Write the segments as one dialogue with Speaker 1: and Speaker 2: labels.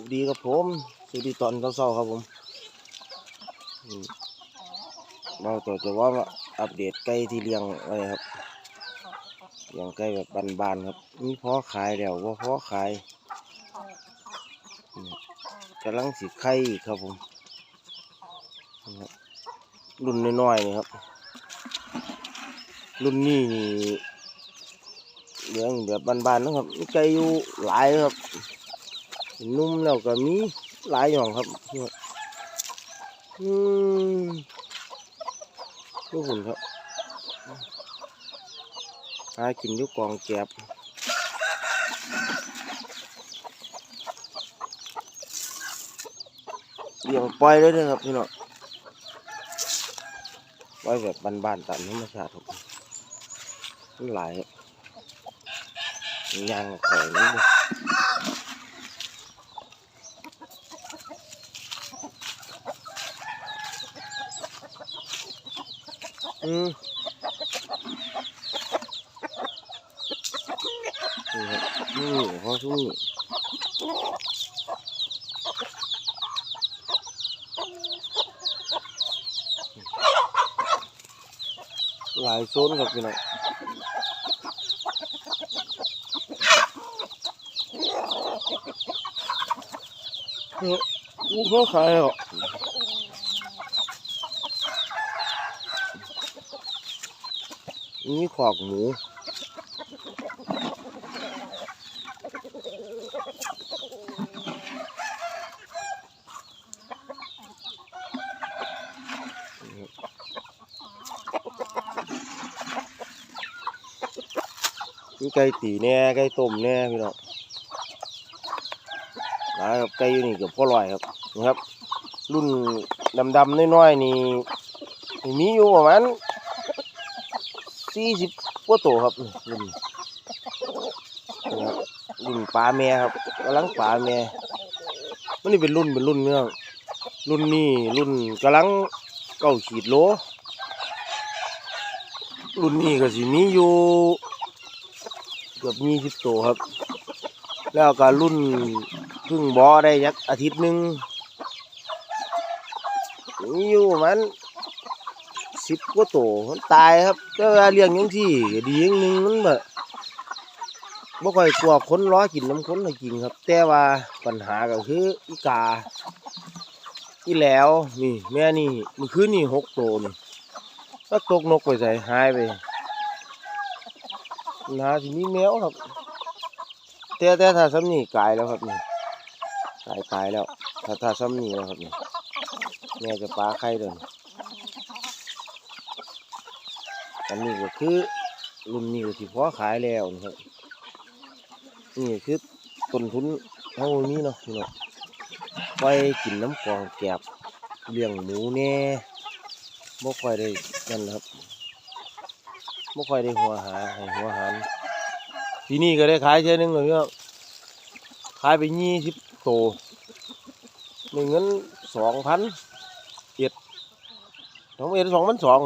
Speaker 1: วัสดีครับผมสวัสดีตอนเช้าๆครับผมเราต่อจะว่าอัปเดตไก่ที่เลี้ยงไว้ครับเลี้ยงไก่แบบบานๆครับมีพอขายแล้วว่าพอขายกำลังสิไข่ครับผมรุ่นน้อยๆนี่ครับ รุ่นนี้นี่เลี้ยงแบบบานๆนะครับไก่อยู่หลายครับ นุ่มแล้วก็มีหลายอย่างครับอืมดูหุ่นครับหากินยุกองแกบเลี้ยงปล่อยเลยนะครับพี่น้องปล่อยแบบบ้านๆตามธรรมชาติครับมันหลายย่างไข่นี่เลย อืมนี่ครับนี่เขาทุ่งหลายโซนครับพี่น้องเนี่ยอู้เขาขายเหรอ นี่ขอกหมูมีไก่ตีแน่ไก่ต้มแน่พี่น้องหลายครับไก่อยู่นี่เกือบพ่อลอยครับนะครับ รุ่นดำๆน้อยๆนี่มีอยู่ประมาณ สี่สิบกว่าตัวครับรุ่นรุ่นปลาแม่ครับกำลังปลาแม่มันนี่เป็นรุ่นเป็นรุ่นเนื้อรุ่นนี้รุ่นกำลังเก้าขีดโลรุ่นนี้ก็สิมีอยู่เกือบยี่สิบตัวครับ แล้วก็รุ่นเพึ่งบอได้ยักอาทิตย์หนึ่งมีอยู่มัน สิบกว่าตัวมันตายครับแต่เลี้ยงอยังที่ดีอย่างหนึงมันแบบบ่ค่อยกลัวคนล้อกินน้ำคนให้กินครับ แต่ว่าปัญหาก็คืออีกาอีแล้วนี่ แม่นี่มื่อคืนนี่หกตัวนี่ก็ตกนกไปใส่หายไปปัญหาที่มีแมวครับแต่แต่ถ้าซ้ำนี่กายแล้วครับนี่กายตายแล้ว ถ้าถ้าซ้ำนี่แล้วครับนี่แม่จะปลาไข่เดิน อันนี้ก็คือรุ่นนี้ก็ที่พอขายแล้วนะครับนี่คือต้นทุนเท่านี้เนาะพี่น้องไปกินน้ำกองแกบเลี้ยงหมูแน่บ่ค่อยได้นั่นครับบ่ค่อยได้หัวหาให้หัวหารทีนี้ก็ได้ขายเท่านึงเลยพี่น้องขายไปยี่สิบโตหนึ่งเงินสองพันเอ็ดสองเอ็ดสองพันสอง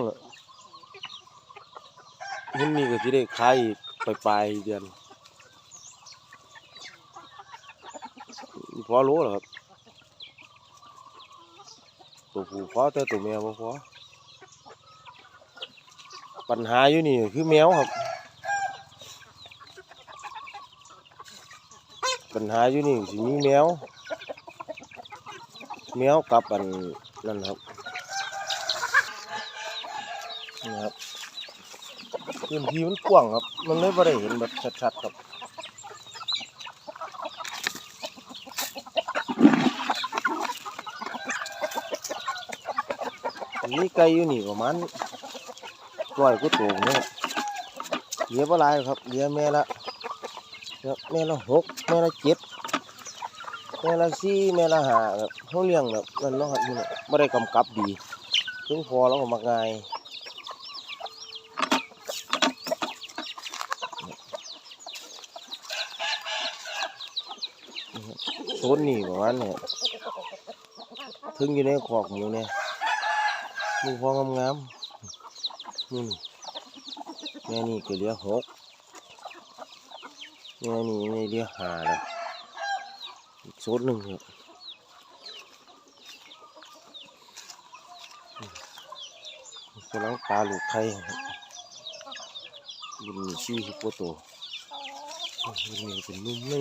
Speaker 1: เหรอหุ้นนี่ก็จะได้ขายไปปลายเดือนพอรู้เหรอครับตัวผู้พอแต่ตัวแมวพอปัญหาอยู่นี่คือแมวครับ ปัญหาอยู่นี่สิมีแมว แมวกับอันนั่นครับนี่ครับ พื้นที่มันกว้างครับ มันเลยไม่ได้เห็นแบบชัดๆครับมีไก่อยู่นี่ประมาณร้อยกว่าตัวเนี่ยเหลือบ่หลายหรครับเหลือแม่ละแม่ละหกแม่ละเจ็ดแม่ละสี่แม่ละห้าแบบเขาเลี้ยงแบบนั่นเนาะครับนี่ไม่ได้กำกับดีถึงพอแล้วก็มักง่าย โซนนี่ประมาณเนี่ยถึงอยู่ในขอกหมูเนี่ยมีพองงามๆนี่แม่นี่ก็เหลือหกแม่นี่ไม่เหลือห้าเลยอีกโซนหนึ่งครับกำลังปลาลูกไข่ครับบุญมีชีฮิปโปโตบุญมีเป็นนุ่มนั่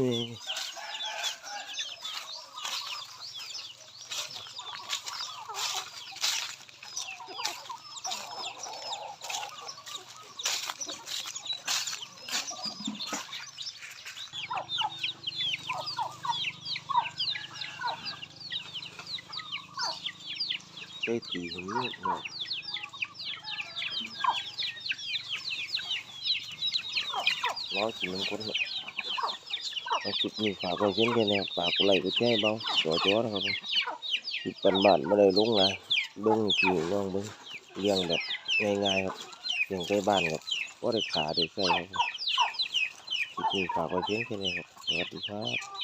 Speaker 1: ได้ตีของนี้เนาะร้อยกินน้ำข้นเนาะเอาคลิปนี้ฝากไว้เช่นกันนะครับฝากกดไลค์กดแชร์เบาจ่อๆนะครับผมคลิปบ้านไม่ได้ลงไงลงกี่ลองเบิ่งเลี้ยงแบบง่ายๆครับเลี้ยงใกล้บ้านครับว่าได้ขาได้ใส่ครับผมคลิปนี้ฝากไว้เช่นกันนะครับสวัสดีครับ